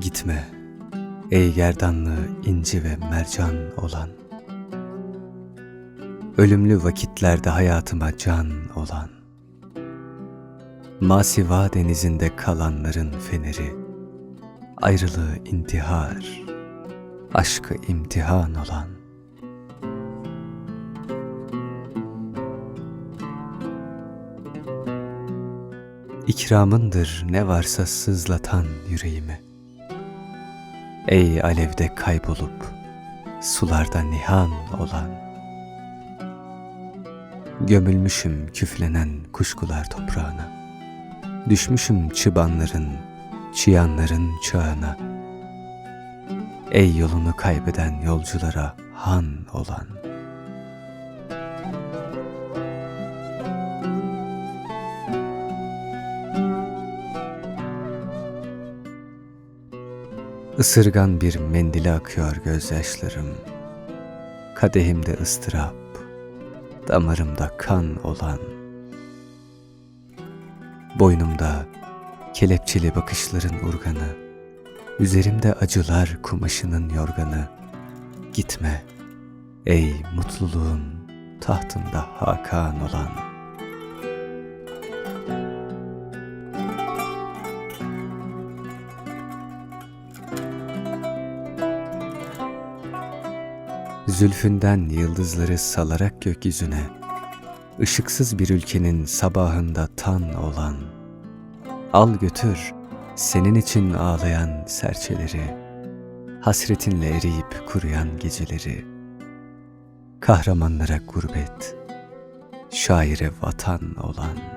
Gitme ey gerdanlı inci ve mercan olan. Ölümlü vakitlerde hayatıma can olan. Masiva denizinde kalanların feneri Ayrılığı intihar Aşkı imtihan olan. İkramındır ne varsa sızlatan yüreğimi Ey alevde kaybolup sularda nihan olan Gömülmüşüm küflenen kuşkular toprağına Düşmüşüm çıbanların, çıyanların çağına. Ey yolunu kaybeden yolculara han olan Isırgan bir mendile akıyor gözyaşlarım. Kadehimde ıstırap, damarımda kan olan. Boynumda kelepçeli bakışların urganı, üzerimde acılar kumaşının yorganı. Gitme ey mutluluğun tahtında Hakan olan.'' Zülfünden yıldızları salarak gökyüzüne, ışıksız bir ülkenin sabahında tan olan, al götür senin için ağlayan serçeleri, hasretinle eriyip kuruyan geceleri, kahramanlara gurbet, şaire vatan olan.''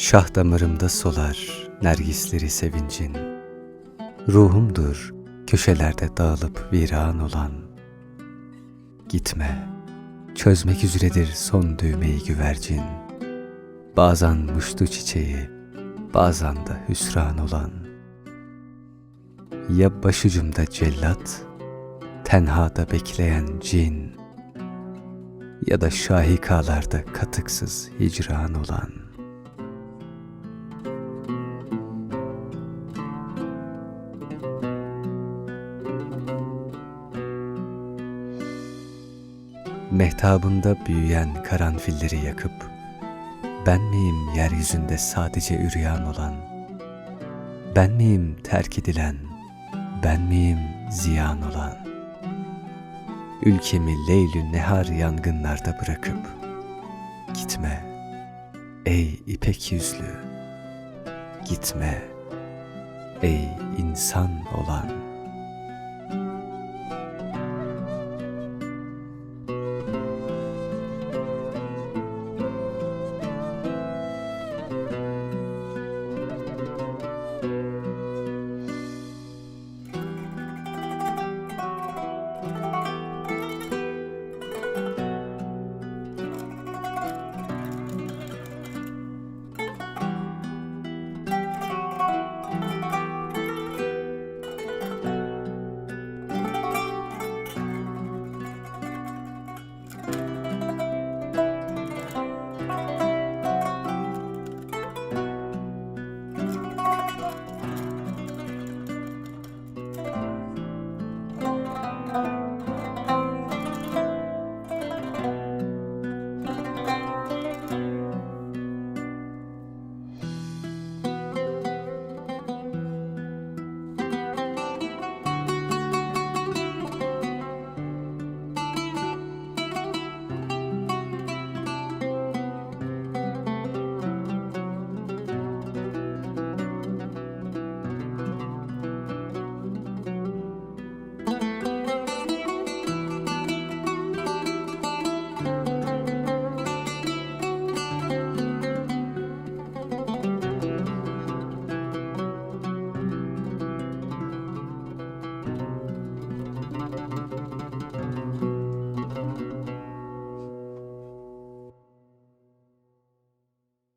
Şah damarımda solar nergisleri sevincin. Ruhumdur köşelerde dağılıp viran olan. Gitme, çözmek üzeredir son düğmeyi güvercin. Bazen muştu çiçeği, bazen de hüsran olan. Ya başucumda cellat, tenhada bekleyen cin, ya da şahikalarda katıksız hicran olan.'' Mehtabında büyüyen karanfilleri yakıp, ben miyim yeryüzünde sadece üryan olan? Ben miyim terk edilen, ben miyim ziyan olan? Ülkemi leylü nehar yangınlarda bırakıp, gitme ey ipek yüzlü, gitme ey insan olan.''